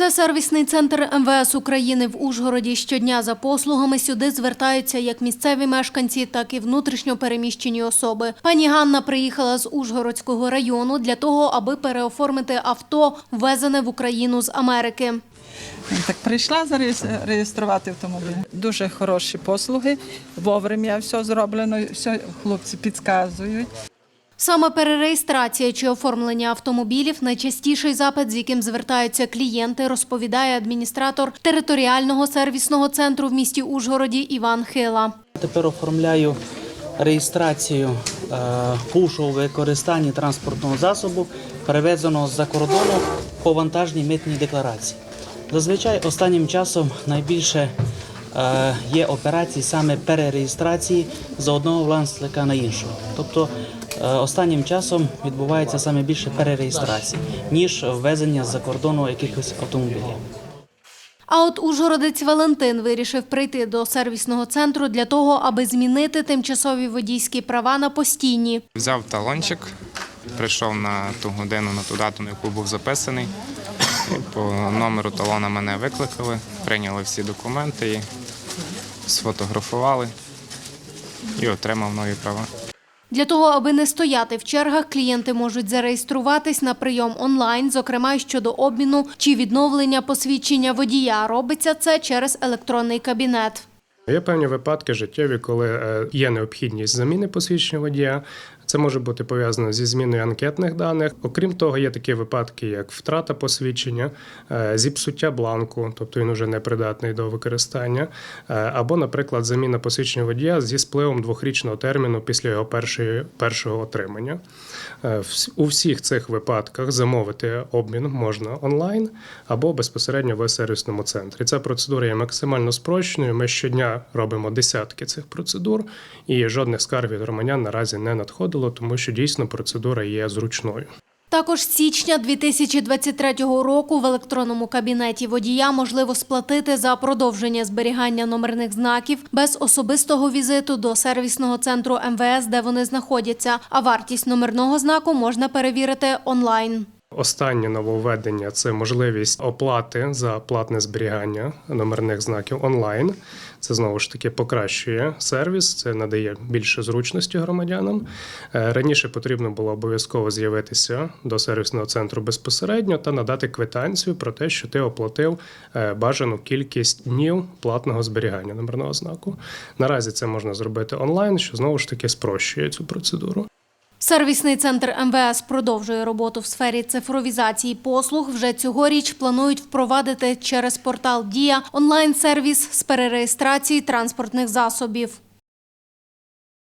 Це сервісний центр МВС України в Ужгороді. Щодня за послугами сюди звертаються як місцеві мешканці, так і внутрішньо переміщені особи. Пані Ганна приїхала з Ужгородського району для того, аби переоформити авто, ввезене в Україну з Америки. Так прийшла зареєструвати автомобіль. Дуже хороші послуги. Вовремя все зроблено, все хлопці підказують. Саме перереєстрація чи оформлення автомобілів найчастіший запит, з яким звертаються клієнти, розповідає адміністратор територіального сервісного центру в місті Ужгороді Іван Хила. Тепер оформляю реєстрацію е, пушу у використанні транспортного засобу, перевезеного з-за кордону по вантажній митній декларації. Зазвичай останнім часом найбільше е, є операцій саме перереєстрації з одного власника на іншого. Тобто останнім часом відбувається саме більше перереєстрацій, ніж ввезення з-за кордону якихось автомобілів. А от ужгородець Валентин вирішив прийти до сервісного центру для того, аби змінити тимчасові водійські права на постійні. Взяв талончик, прийшов на ту годину, на ту дату, на яку був записаний. По номеру талона мене викликали, прийняли всі документи, і сфотографували і отримав нові права. Для того, аби не стояти в чергах, клієнти можуть зареєструватись на прийом онлайн, зокрема щодо обміну чи відновлення посвідчення водія. Робиться це через електронний кабінет. Є певні випадки життєві, коли е, є необхідність заміни посвідчення водія. Це може бути пов'язано зі зміною анкетних даних. Окрім того, є такі випадки, як втрата посвідчення, е, зіпсуття бланку, тобто він вже не придатний до використання, е, або, наприклад, заміна посвідчення водія зі спливом двохрічного терміну після його першої, першого отримання. Е, У всіх цих випадках замовити обмін можна онлайн або безпосередньо в сервісному центрі. Ця процедура є максимально спрощеною. Ми щодня робимо десятки цих процедур, і жодних скарг від громадян наразі не надходило, тому що дійсно процедура є зручною. Також січня 2023 року в електронному кабінеті водія можливо сплатити за продовження зберігання номерних знаків без особистого візиту до сервісного центру МВС, де вони знаходяться. А вартість номерного знаку можна перевірити онлайн. Останнє нововведення це можливість оплати за платне зберігання номерних знаків онлайн. Це знову ж таки покращує сервіс, це надає більше зручності громадянам. Е, Раніше потрібно було обов'язково з'явитися до сервісного центру безпосередньо та надати квитанцію про те, що ти оплатив е, бажану кількість днів платного зберігання номерного знаку. Наразі це можна зробити онлайн, що знову ж таки спрощує цю процедуру. Сервісний центр МВС продовжує роботу в сфері цифровізації послуг. Вже цьогоріч планують впровадити через портал Дія онлайн-сервіс з перереєстрації транспортних засобів.